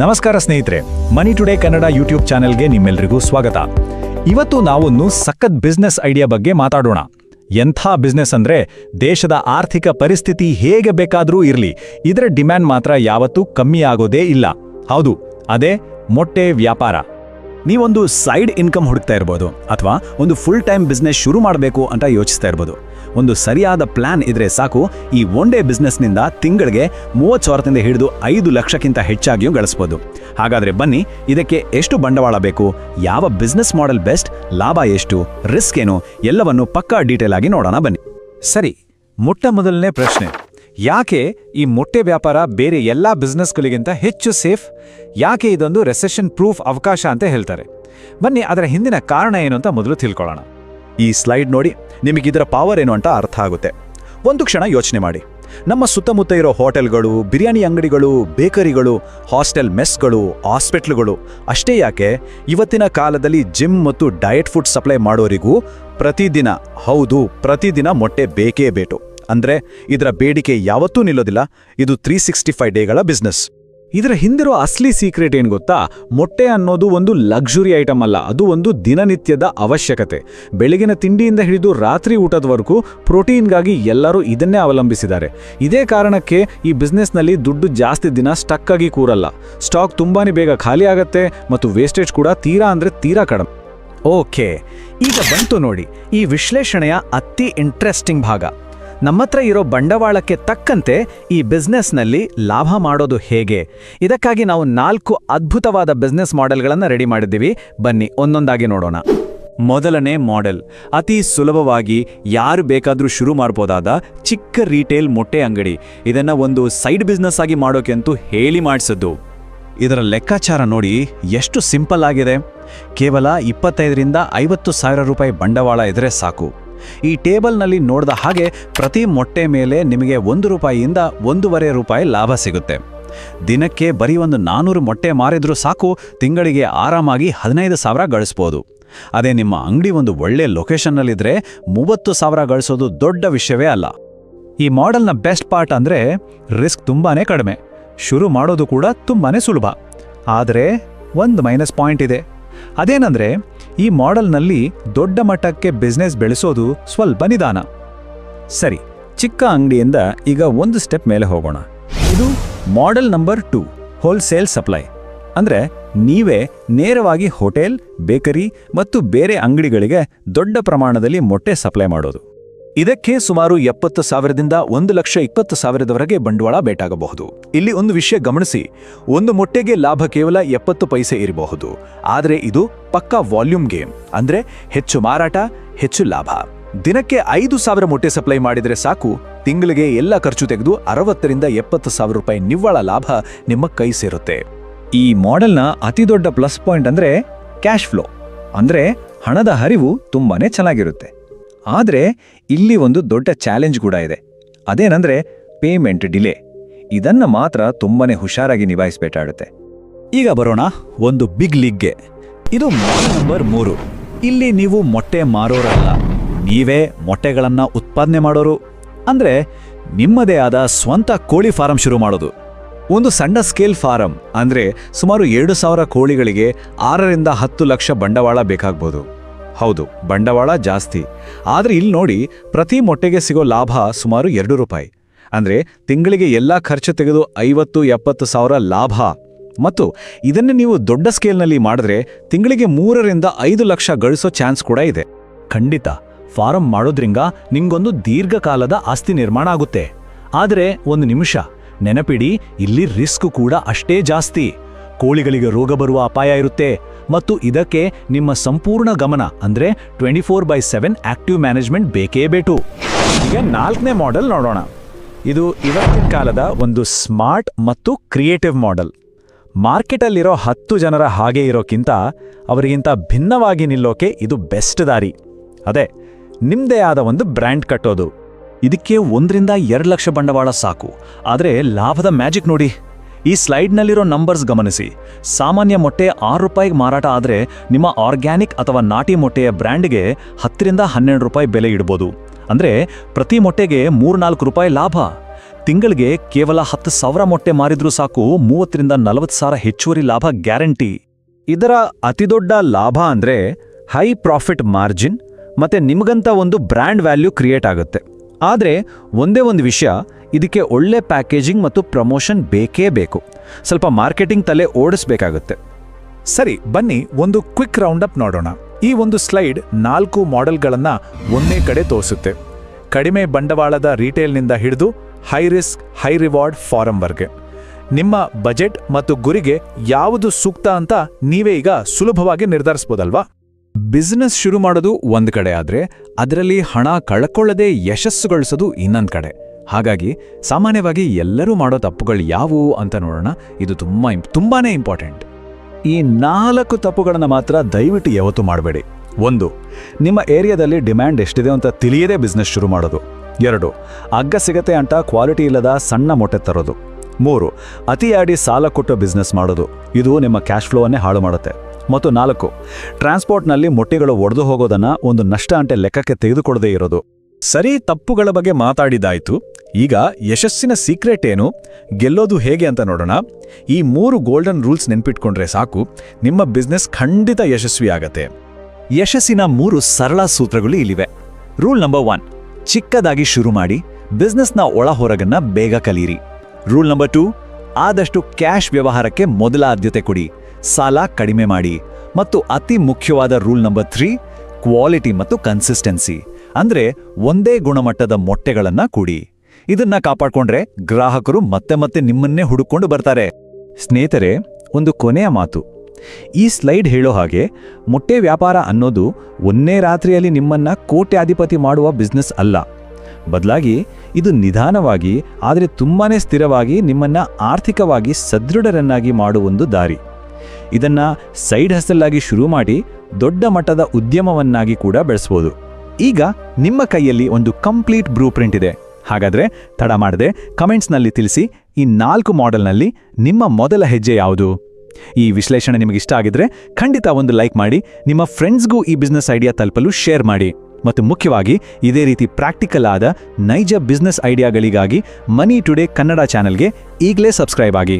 ನಮಸ್ಕಾರ ಸ್ನೇಹಿತರೆ, ಮನಿ today Kannada YouTube ಚಾನೆಲ್ಗೆ ನಿಮ್ಮೆಲ್ಲರಿಗೂ ಸ್ವಾಗತ. ಇವತ್ತು ನಾವೊಂದು ಸಖತ್ ಬಿಸ್ನೆಸ್ ಐಡಿಯಾ ಬಗ್ಗೆ ಮಾತಾಡೋಣ. ಎಂಥ ಬಿಸ್ನೆಸ್ ಅಂದ್ರೆ ದೇಶದ ಆರ್ಥಿಕ ಪರಿಸ್ಥಿತಿ ಹೇಗೆ ಬೇಕಾದರೂ ಇರಲಿ, ಇದರ ಡಿಮ್ಯಾಂಡ್ ಮಾತ್ರ ಯಾವತ್ತೂ ಕಮ್ಮಿ ಆಗೋದೇ ಇಲ್ಲ. ಹೌದು, ಅದೇ ಮೊಟ್ಟೆ ವ್ಯಾಪಾರ. ನೀವೊಂದು ಸೈಡ್ ಇನ್ಕಮ್ ಹುಡುಕ್ತಾ ಇರ್ಬೋದು, ಅಥವಾ ಒಂದು ಫುಲ್ ಟೈಮ್ ಬಿಸ್ನೆಸ್ ಶುರು ಮಾಡಬೇಕು ಅಂತ ಯೋಚಿಸ್ತಾ ಇರ್ಬೋದು. ಒಂದು ಸರಿಯಾದ ಪ್ಲಾನ್ ಇದ್ರೆ ಸಾಕು. ಈ ಒನ್ ಡೇ ಬಿಸ್ನೆಸ್ನಿಂದ ತಿಂಗಳಿಗೆ ಮೂವತ್ತು ಸಾವಿರದಿಂದ ಹಿಡಿದು ಐದು ಲಕ್ಷಕ್ಕಿಂತ ಹೆಚ್ಚಾಗಿಯೂ ಗಳಿಸ್ಬೋದು. ಹಾಗಾದರೆ ಬನ್ನಿ, ಇದಕ್ಕೆ ಎಷ್ಟು ಬಂಡವಾಳ ಬೇಕು? ಯಾವ ಬಿಸ್ನೆಸ್ ಮಾಡೆಲ್ ಬೆಸ್ಟ್ ಲಾಭ ಎಷ್ಟು? ರಿಸ್ಕ್ ಏನು? ಎಲ್ಲವನ್ನು ಪಕ್ಕಾ ಡೀಟೇಲ್ ಆಗಿ ನೋಡೋಣ ಬನ್ನಿ. ಸರಿ, ಮೊಟ್ಟ ಮೊದಲನೇ ಪ್ರಶ್ನೆ. ಯಾಕೆ ಈ ಮೊಟ್ಟೆ ವ್ಯಾಪಾರ ಬೇರೆ ಎಲ್ಲ ಬಿಸ್ನೆಸ್ಗಳಿಗಿಂತ ಹೆಚ್ಚು ಸೇಫ್ ಯಾಕೆ ಇದೊಂದು ರೆಸೆಷನ್ ಪ್ರೂಫ್ ಅವಕಾಶ ಅಂತ ಹೇಳ್ತಾರೆ. ಬನ್ನಿ, ಅದರ ಹಿಂದಿನ ಕಾರಣ ಏನು ಅಂತ ಮೊದಲು ತಿಳ್ಕೊಳ್ಳೋಣ. ಈ ಸ್ಲೈಡ್ ನೋಡಿ. ನಿಮಗೆ ಇದರ ಪವರ್ ಏನು ಅಂತ ಅರ್ಥ ಆಗುತ್ತೆ. ಒಂದು ಕ್ಷಣ ಯೋಚನೆ ಮಾಡಿ. ನಮ್ಮ ಸುತ್ತಮುತ್ತ ಇರೋ ಹೋಟೆಲ್ಗಳು, ಬಿರಿಯಾನಿ ಅಂಗಡಿಗಳು, ಬೇಕರಿಗಳು, ಹಾಸ್ಟೆಲ್ ಮೆಸ್ಗಳು, ಹಾಸ್ಪಿಟ್ಲ್ಗಳು ಅಷ್ಟೇ ಯಾಕೆ ಇವತ್ತಿನ ಕಾಲದಲ್ಲಿ ಜಿಮ್ ಮತ್ತು ಡಯಟ್ ಫುಡ್ ಸಪ್ಲೈ ಮಾಡೋರಿಗೂ ಪ್ರತಿದಿನ, ಹೌದು ಪ್ರತಿದಿನ ಮೊಟ್ಟೆ ಬೇಕೇ ಬೇಕು ಅಂದ್ರೆ ಇದರ ಬೇಡಿಕೆ ಯಾವತ್ತೂ ನಿಲ್ಲೋದಿಲ್ಲ. ಇದು ತ್ರೀ ಸಿಕ್ಸ್ಟಿ ಫೈವ್ ಡೇಗಳ ಬಿಸ್ನೆಸ್ ಇದರ ಹಿಂದಿರೋ ಅಸ್ಲಿ ಸೀಕ್ರೆಟ್ ಏನು ಗೊತ್ತಾ? ಮೊಟ್ಟೆ ಅನ್ನೋದು ಒಂದು ಲಕ್ಸುರಿ ಐಟಮ್ ಅಲ್ಲ, ಅದು ಒಂದು ದಿನನಿತ್ಯದ ಅವಶ್ಯಕತೆ. ಬೆಳಗಿನ ತಿಂಡಿಯಿಂದ ಹಿಡಿದು ರಾತ್ರಿ ಊಟದವರೆಗೂ ಪ್ರೋಟೀನ್ಗಾಗಿ ಎಲ್ಲರೂ ಇದನ್ನೇ ಅವಲಂಬಿಸಿದ್ದಾರೆ. ಇದೇ ಕಾರಣಕ್ಕೆ ಈ ಬಿಸ್ನೆಸ್ನಲ್ಲಿ ದುಡ್ಡು ಜಾಸ್ತಿ ದಿನ ಸ್ಟಕ್ ಆಗಿ ಕೂರಲ್ಲ. ಸ್ಟಾಕ್ ತುಂಬಾ ಬೇಗ ಖಾಲಿ ಆಗತ್ತೆ ಮತ್ತು ವೇಸ್ಟೇಜ್ ಕೂಡ ತೀರಾ ಅಂದರೆ ತೀರಾ ಕಡಿಮೆ. ಓಕೆ, ಈಗ ಬಂತು ನೋಡಿ, ಈ ವಿಶ್ಲೇಷಣೆಯ ಅತಿ ಇಂಟ್ರೆಸ್ಟಿಂಗ್ ಭಾಗ. ನಮ್ಮತ್ರ ಇರೋ ಬಂಡವಾಳಕ್ಕೆ ತಕ್ಕಂತೆ ಈ ಬಿಸ್ನೆಸ್ನಲ್ಲಿ ಲಾಭ ಮಾಡೋದು ಹೇಗೆ? ಇದಕ್ಕಾಗಿ ನಾವು ನಾಲ್ಕು ಅದ್ಭುತವಾದ ಬಿಸ್ನೆಸ್ ಮಾಡೆಲ್ಗಳನ್ನು ರೆಡಿ ಮಾಡಿದ್ದೀವಿ. ಬನ್ನಿ, ಒಂದೊಂದಾಗಿ ನೋಡೋಣ. ಮೊದಲನೇ ಮಾಡೆಲ್, ಅತಿ ಸುಲಭವಾಗಿ ಯಾರು ಬೇಕಾದರೂ ಶುರು ಮಾಡ್ಬೋದಾದ ಚಿಕ್ಕ ರೀಟೇಲ್ ಮೊಟ್ಟೆ ಅಂಗಡಿ. ಇದನ್ನ ಒಂದು ಸೈಡ್ ಬಿಸ್ನೆಸ್ ಆಗಿ ಮಾಡೋಕೆ ಅಂತೂ ಹೇಳಿ ಮಾಡಿಸಿದ್ದು. ಇದರ ಲೆಕ್ಕಾಚಾರ ನೋಡಿ ಎಷ್ಟು ಸಿಂಪಲ್ ಆಗಿದೆ. ಕೇವಲ ಇಪ್ಪತ್ತೈದರಿಂದ ಐವತ್ತು ಸಾವಿರ ರೂಪಾಯಿ ಬಂಡವಾಳ ಇದ್ರೆ ಸಾಕು. ಈ ಟೇಬಲ್ನಲ್ಲಿ ನೋಡಿದ ಹಾಗೆ ಪ್ರತಿ ಮೊಟ್ಟೆ ಮೇಲೆ ನಿಮಗೆ ಒಂದು ರೂಪಾಯಿಯಿಂದ ಒಂದೂವರೆ ರೂಪಾಯಿ ಲಾಭ ಸಿಗುತ್ತೆ. ದಿನಕ್ಕೆ ಬರೀ ಒಂದು ನಾನ್ನೂರು ಮೊಟ್ಟೆ ಮಾರಿದ್ರೂ ಸಾಕು, ತಿಂಗಳಿಗೆ ಆರಾಮಾಗಿ ಹದಿನೈದು ಸಾವಿರ ಗಳಿಸ್ಬೋದು. ಅದೇ ನಿಮ್ಮ ಅಂಗಡಿ ಒಂದು ಒಳ್ಳೆ ಲೊಕೇಶನ್ನಲ್ಲಿದ್ದರೆ ಮೂವತ್ತು ಸಾವಿರ ಗಳಿಸೋದು ದೊಡ್ಡ ವಿಷಯವೇ ಅಲ್ಲ. ಈ ಮಾಡೆಲ್ನ ಬೆಸ್ಟ್ ಪಾರ್ಟ್ ಅಂದರೆ ರಿಸ್ಕ್ ತುಂಬಾ ಕಡಿಮೆ. ಶುರು ಮಾಡೋದು ಕೂಡ ತುಂಬಾ ಸುಲಭ. ಆದರೆ ಒಂದು ಮೈನಸ್ ಪಾಯಿಂಟ್ ಇದೆ. ಅದೇನಂದ್ರೆ ಈ ಮಾಡೆಲ್ನಲ್ಲಿ ದೊಡ್ಡ ಮಟ್ಟಕ್ಕೆ ಬಿಸ್ನೆಸ್ ಬೆಳೆಸೋದು ಸ್ವಲ್ಪ ನಿಧಾನ. ಸರಿ, ಚಿಕ್ಕ ಅಂಗಡಿಯಿಂದ ಈಗ ಒಂದು ಸ್ಟೆಪ್ ಮೇಲೆ ಹೋಗೋಣ. ಇದು model number two wholesale supply ಅಂದರೆ ನೀವೇ ನೇರವಾಗಿ ಹೋಟೆಲ್ ಬೇಕರಿ ಮತ್ತು ಬೇರೆ ಅಂಗಡಿಗಳಿಗೆ ದೊಡ್ಡ ಪ್ರಮಾಣದಲ್ಲಿ ಮೊಟ್ಟೆ ಸಪ್ಲೈ ಮಾಡೋದು. ಇದಕ್ಕೆ ಸುಮಾರು ಎಪ್ಪತ್ತು ಸಾವಿರದಿಂದ ಒಂದು ಲಕ್ಷ ಇಪ್ಪತ್ತು ಸಾವಿರದವರೆಗೆ ಬಂಡವಾಳ ಬೇಟಾಗಬಹುದು. ಇಲ್ಲಿ ಒಂದು ವಿಷಯ ಗಮನಿಸಿ, ಒಂದು ಮೊಟ್ಟೆಗೆ ಲಾಭ ಕೇವಲ ಎಪ್ಪತ್ತು ಪೈಸೆ ಇರಬಹುದು. ಆದರೆ ಇದು ಪಕ್ಕಾ ವಾಲ್ಯೂಮ್ ಗೇಮ್, ಅಂದ್ರೆ ಹೆಚ್ಚು ಮಾರಾಟ, ಹೆಚ್ಚು ಲಾಭ. ದಿನಕ್ಕೆ ಐದು ಸಾವಿರ ಮೊಟ್ಟೆ ಸಪ್ಲೈ ಮಾಡಿದರೆ ಸಾಕು, ತಿಂಗಳಿಗೆ ಎಲ್ಲ ಖರ್ಚು ತೆಗೆದು ಅರವತ್ತರಿಂದ ಎಪ್ಪತ್ತು ಸಾವಿರ ರೂಪಾಯಿ ನಿವ್ವಳ ಲಾಭ ನಿಮ್ಮ ಕೈ ಸೇರುತ್ತೆ. ಈ ಮಾಡೆಲ್ನ ಅತಿದೊಡ್ಡ ಪ್ಲಸ್ ಪಾಯಿಂಟ್ ಅಂದ್ರೆ ಕ್ಯಾಶ್ ಫ್ಲೋ, ಅಂದ್ರೆ ಹಣದ ಹರಿವು ತುಂಬಾನೇ ಚೆನ್ನಾಗಿರುತ್ತೆ. ಆದರೆ ಇಲ್ಲಿ ಒಂದು ದೊಡ್ಡ ಚಾಲೆಂಜ್ ಕೂಡ ಇದೆ. ಅದೇನಂದ್ರೆ ಪೇಮೆಂಟ್ ಡಿಲೇ. ಇದನ್ನ ಮಾತ್ರ ತುಂಬಾನೇ ಹುಷಾರಾಗಿ ನಿಭಾಯಿಸಬೇಕಾಗುತ್ತೆ. ಈಗ ಬರೋಣ ಒಂದು ಬಿಗ್ ಲೀಗ್ಗೆ. ಇದು ನಂಬರ್ ಮೂರು. ಇಲ್ಲಿ ನೀವು ಮೊಟ್ಟೆ ಮಾರೋರಲ್ಲ. ನೀವೇ ಮೊಟ್ಟೆಗಳನ್ನು ಉತ್ಪಾದನೆ ಮಾಡೋರು. ಅಂದ್ರೆ ನಿಮ್ಮದೇ ಆದ ಸ್ವಂತ ಕೋಳಿ ಫಾರಂ ಶುರು ಮಾಡೋದು. ಒಂದು ಸಣ್ಣ ಸ್ಕೇಲ್ ಫಾರಂ ಅಂದ್ರೆ ಸುಮಾರು ಎರಡು ಸಾವಿರ ಕೋಳಿಗಳಿಗೆ ಆರರಿಂದ ಹತ್ತು ಲಕ್ಷ ಬಂಡವಾಳ ಬೇಕಾಗ್ಬೋದು. ಹೌದು, ಬಂಡವಾಳ ಜಾಸ್ತಿ. ಆದ್ರೆ ಇಲ್ಲಿ ನೋಡಿ, ಪ್ರತಿ ಮೊಟ್ಟೆಗೆ ಸಿಗೋ ಲಾಭ ಸುಮಾರು ಎರಡು ರೂಪಾಯಿ. ಅಂದರೆ ತಿಂಗಳಿಗೆ ಎಲ್ಲ ಖರ್ಚು ತೆಗೆದು ಐವತ್ತು, ಎಪ್ಪತ್ತು ಸಾವಿರ ಲಾಭ. ಮತ್ತು ಇದನ್ನು ನೀವು ದೊಡ್ಡ ಸ್ಕೇಲ್ನಲ್ಲಿ ಮಾಡಿದ್ರೆ ತಿಂಗಳಿಗೆ ಮೂರರಿಂದ ಐದು ಲಕ್ಷ ಗಳಿಸೋ ಚಾನ್ಸ್ ಕೂಡ ಇದೆ. ಖಂಡಿತ, ಫಾರಂ ಮಾಡೋದ್ರಿಂದ ನಿಮಗೊಂದು ದೀರ್ಘಕಾಲದ ಆಸ್ತಿ ನಿರ್ಮಾಣ ಆಗುತ್ತೆ. ಆದರೆ ಒಂದು ನಿಮಿಷ, ನೆನಪಿಡಿ, ಇಲ್ಲಿ ರಿಸ್ಕ್ ಕೂಡ ಅಷ್ಟೇ ಜಾಸ್ತಿ. ಕೋಳಿಗಳಿಗೆ ರೋಗ ಬರುವ ಅಪಾಯ ಇರುತ್ತೆ. ಮತ್ತು ಇದಕ್ಕೆ ನಿಮ್ಮ ಸಂಪೂರ್ಣ ಗಮನ ಅಂದ್ರೆ twenty four by seven active management ಬೇಕೇ ಬೇಕು ಈಗ ನಾಲ್ಕನೇ ಮಾಡೆಲ್ ನೋಡೋಣ. ಇದು ಇವತ್ತಿನ ಕಾಲದ ಒಂದು ಸ್ಮಾರ್ಟ್ ಮತ್ತು ಕ್ರಿಯೇಟಿವ್ ಮಾಡೆಲ್ ಮಾರ್ಕೆಟಲ್ಲಿರೋ ಹತ್ತು ಜನರ ಹಾಗೆ ಇರೋಕ್ಕಿಂತ ಅವರಿಗಿಂತ ಭಿನ್ನವಾಗಿ ನಿಲ್ಲೋಕೆ ಇದು ಬೆಸ್ಟ್ ದಾರಿ. ಅದೇ, ನಿಮ್ದೇ ಆದ ಒಂದು ಬ್ರ್ಯಾಂಡ್ ಕಟ್ಟೋದು. ಇದಕ್ಕೆ ಒಂದರಿಂದ ಎರಡು ಲಕ್ಷ ಬಂಡವಾಳ ಸಾಕು. ಆದರೆ ಲಾಭದ ಮ್ಯಾಜಿಕ್ ನೋಡಿ. ಈ ಸ್ಲೈಡ್ನಲ್ಲಿರೋ ನಂಬರ್ಸ್ ಗಮನಿಸಿ. ಸಾಮಾನ್ಯ ಮೊಟ್ಟೆ ಆರು ರೂಪಾಯಿಗೆ ಮಾರಾಟ ಆದರೆ ನಿಮ್ಮ ಆರ್ಗ್ಯಾನಿಕ್ ಅಥವಾ ನಾಟಿ ಮೊಟ್ಟೆಯ ಬ್ರ್ಯಾಂಡ್ಗೆ ಹತ್ತರಿಂದ ಹನ್ನೆರಡು ರೂಪಾಯಿ ಬೆಲೆ ಇಡ್ಬೋದು. ಅಂದ್ರೆ ಪ್ರತಿ ಮೊಟ್ಟೆಗೆ ಮೂರ್ನಾಲ್ಕು ರೂಪಾಯಿ ಲಾಭ. ತಿಂಗಳಿಗೆ ಕೇವಲ ಹತ್ತು ಸಾವಿರ ಮೊಟ್ಟೆ ಮಾರಿದ್ರೂ ಸಾಕು ಮೂವತ್ತರಿಂದ ನಲವತ್ತು ಸಾವಿರ ಹೆಚ್ಚುವರಿ ಲಾಭ ಗ್ಯಾರಂಟಿ. ಇದರ ಅತಿದೊಡ್ಡ ಲಾಭ ಅಂದ್ರೆ ಹೈ ಪ್ರಾಫಿಟ್ ಮಾರ್ಜಿನ್ ಮತ್ತೆ ನಿಮಗಂತ ಒಂದು ಬ್ರ್ಯಾಂಡ್ ವ್ಯಾಲ್ಯೂ ಕ್ರಿಯೇಟ್ ಆಗುತ್ತೆ. ಆದರೆ ಒಂದೇ ಒಂದು ವಿಷಯ ಇದಕ್ಕೆ ಒಳ್ಳೆ ಪ್ಯಾಕೇಜಿಂಗ್ ಮತ್ತು ಪ್ರಮೋಷನ್ ಬೇಕೇ ಬೇಕು. ಸ್ವಲ್ಪ ಮಾರ್ಕೆಟಿಂಗ್ ತಲೆ ಓಡಿಸ್ಬೇಕಾಗುತ್ತೆ. ಸರಿ, ಬನ್ನಿ ಒಂದು ಕ್ವಿಕ್ ರೌಂಡ್ ಅಪ್ ನೋಡೋಣ. ಈ ಒಂದು ಸ್ಲೈಡ್ ನಾಲ್ಕು ಮಾಡೆಲ್ಗಳನ್ನು ಒಂದೇ ಕಡೆ ತೋರಿಸುತ್ತೆ. ಕಡಿಮೆ ಬಂಡವಾಳದ ರಿಟೇಲ್ನಿಂದ ಹಿಡಿದು ಹೈ ರಿಸ್ಕ್ ಹೈ ರಿವಾರ್ಡ್ ಫಾರಂವರ್ಗೆ ನಿಮ್ಮ ಬಜೆಟ್ ಮತ್ತು ಗುರಿಗೆ ಯಾವುದು ಸೂಕ್ತ ಅಂತ ನೀವೇ ಈಗ ಸುಲಭವಾಗಿ ನಿರ್ಧರಿಸ್ಬೋದಲ್ವಾ? ಬಿಸ್ನೆಸ್ ಶುರು ಮಾಡೋದು ಒಂದು ಕಡೆ ಆದರೆ, ಅದರಲ್ಲಿ ಹಣ ಕಳ್ಕೊಳ್ಳದೆ ಯಶಸ್ಸು ಗಳಿಸೋದು ಇನ್ನೊಂದ್ ಕಡೆ. ಹಾಗಾಗಿ ಸಾಮಾನ್ಯವಾಗಿ ಎಲ್ಲರೂ ಮಾಡೋ ತಪ್ಪುಗಳು ಯಾವುವು ಅಂತ ನೋಡೋಣ. ಇದು ತುಂಬಾ ತುಂಬಾ ಇಂಪಾರ್ಟೆಂಟ್. ಈ ನಾಲ್ಕು ತಪ್ಪುಗಳನ್ನು ಮಾತ್ರ ದಯವಿಟ್ಟು ಯಾವತ್ತು ಮಾಡಬೇಡಿ. ಒಂದು, ನಿಮ್ಮ ಏರಿಯಾದಲ್ಲಿ ಡಿಮ್ಯಾಂಡ್ ಎಷ್ಟಿದೆ ಅಂತ ತಿಳಿಯದೇ ಬಿಸ್ನೆಸ್ ಶುರು ಮಾಡೋದು. ಎರಡು ಅಗ್ಗ ಸಿಗತ್ತೆ ಅಂತ ಕ್ವಾಲಿಟಿ ಇಲ್ಲದ ಸಣ್ಣ ಮೊಟ್ಟೆ ತರೋದು. ಮೂರು ಅತಿಯಾಡಿ ಸಾಲ ಕೊಟ್ಟು ಬಿಸ್ನೆಸ್ ಮಾಡೋದು. ಇದು ನಿಮ್ಮ ಕ್ಯಾಶ್ ಫ್ಲೋವನ್ನೇ ಹಾಳು ಮಾಡುತ್ತೆ. ಮತ್ತು ನಾಲ್ಕು, ಟ್ರಾನ್ಸ್ಪೋರ್ಟ್ನಲ್ಲಿ ಮೊಟ್ಟೆಗಳು ಒಡೆದು ಹೋಗೋದನ್ನು ಒಂದು ನಷ್ಟ ಅಂಟೆ ಲೆಕ್ಕಕ್ಕೆ ತೆಗೆದುಕೊಳ್ಳದೇ ಇರೋದು. ಸರಿ ತಪ್ಪುಗಳ ಬಗ್ಗೆ ಮಾತಾಡಿದಾಯ್ತು ಈಗ ಯಶಸ್ಸಿನ ಸೀಕ್ರೆಟ್ ಏನು? ಗೆಲ್ಲೋದು ಹೇಗೆ ಅಂತ ನೋಡೋಣ. ಈ ಮೂರು ಗೋಲ್ಡನ್ ರೂಲ್ಸ್ ನೆನ್ಪಿಟ್ಕೊಂಡ್ರೆ ಸಾಕು, ನಿಮ್ಮ ಬಿಸ್ನೆಸ್ ಖಂಡಿತ ಯಶಸ್ವಿ ಆಗತ್ತೆ. ಯಶಸ್ಸಿನ ಮೂರು ಸರಳ ಸೂತ್ರಗಳು ಇಲ್ಲಿವೆ. ರೂಲ್ ನಂಬರ್ ಒನ್ ಚಿಕ್ಕದಾಗಿ ಶುರು ಮಾಡಿ ಬಿಸ್ನೆಸ್ನ ಒಳ ಹೊರಗನ್ನ ಬೇಗ ಕಲೀರಿ. ರೂಲ್ ನಂಬರ್ ಟೂ ಆದಷ್ಟು ಕ್ಯಾಶ್ ವ್ಯವಹಾರಕ್ಕೆ ಮೊದಲ ಆದ್ಯತೆ ಕೊಡಿ, ಸಾಲ ಕಡಿಮೆ ಮಾಡಿ. ಮತ್ತು ಅತಿ ಮುಖ್ಯವಾದ ರೂಲ್ ನಂಬರ್ ತ್ರೀ ಕ್ವಾಲಿಟಿ ಮತ್ತು ಕನ್ಸಿಸ್ಟೆನ್ಸಿ ಅಂದ್ರೆ ಒಂದೇ ಗುಣಮಟ್ಟದ ಮೊಟ್ಟೆಗಳನ್ನು ಕೂಡಿ. ಇದನ್ನ ಕಾಪಾಡ್ಕೊಂಡ್ರೆ ಗ್ರಾಹಕರು ಮತ್ತೆ ಮತ್ತೆ ನಿಮ್ಮನ್ನೇ ಹುಡುಕೊಂಡು ಬರ್ತಾರೆ. ಸ್ನೇಹಿತರೆ, ಒಂದು ಕೊನೆಯ ಮಾತು. ಈ ಸ್ಲೈಡ್ ಹೇಳೋ ಹಾಗೆ ಮೊಟ್ಟೆ ವ್ಯಾಪಾರ ಅನ್ನೋದು ಒಂದೇ ರಾತ್ರಿಯಲ್ಲಿ ನಿಮ್ಮನ್ನ ಕೋಟ್ಯಾಧಿಪತಿ ಮಾಡುವ ಬಿಸ್ನೆಸ್ ಅಲ್ಲ. ಬದಲಾಗಿ ಇದು ನಿಧಾನವಾಗಿ, ಆದರೆ ತುಂಬಾನೇ ಸ್ಥಿರವಾಗಿ ನಿಮ್ಮನ್ನ ಆರ್ಥಿಕವಾಗಿ ಸದೃಢರನ್ನಾಗಿ ಮಾಡುವ ಒಂದು ದಾರಿ. ಇದನ್ನ ಸೈಡ್ ಹಸಲ್ಲಾಗಿ ಶುರು ಮಾಡಿ ದೊಡ್ಡ ಮಟ್ಟದ ಉದ್ಯಮವನ್ನಾಗಿ ಕೂಡ ಬೆಳೆಸ್ಬೋದು. ಈಗ ನಿಮ್ಮ ಕೈಯಲ್ಲಿ ಒಂದು ಕಂಪ್ಲೀಟ್ ಬ್ರೂ ಪ್ರಿಂಟ್ ಇದೆ. ಹಾಗಾದ್ರೆ ತಡ ಮಾಡದೆ, ಕಮೆಂಟ್ಸ್ನಲ್ಲಿ ತಿಳಿಸಿ ಈ ನಾಲ್ಕು ಮಾಡೆಲ್ನಲ್ಲಿ ನಿಮ್ಮ ಮೊದಲ ಹೆಜ್ಜೆ ಯಾವುದು? ಈ ವಿಶ್ಲೇಷಣೆ ನಿಮಗೆ ಇಷ್ಟ ಆಗಿದ್ರೆ ಖಂಡಿತ ಒಂದು ಲೈಕ್ ಮಾಡಿ, ನಿಮ್ಮ ಫ್ರೆಂಡ್ಸ್ಗೂ ಈ ಬಿಸ್ನೆಸ್ ಐಡಿಯಾ ತಲುಪಲು ಶೇರ್ ಮಾಡಿ. ಮತ್ತು ಮುಖ್ಯವಾಗಿ, ಇದೇ ರೀತಿ ಪ್ರಾಕ್ಟಿಕಲ್ ಆದ ನೈಜ ಬಿಸ್ನೆಸ್ ಐಡಿಯಾಗಳಿಗಾಗಿ ಮನಿ ಟುಡೇ ಕನ್ನಡ ಚಾನೆಲ್ಗೆ ಈಗಲೇ ಸಬ್ಸ್ಕ್ರೈಬ್ ಆಗಿ.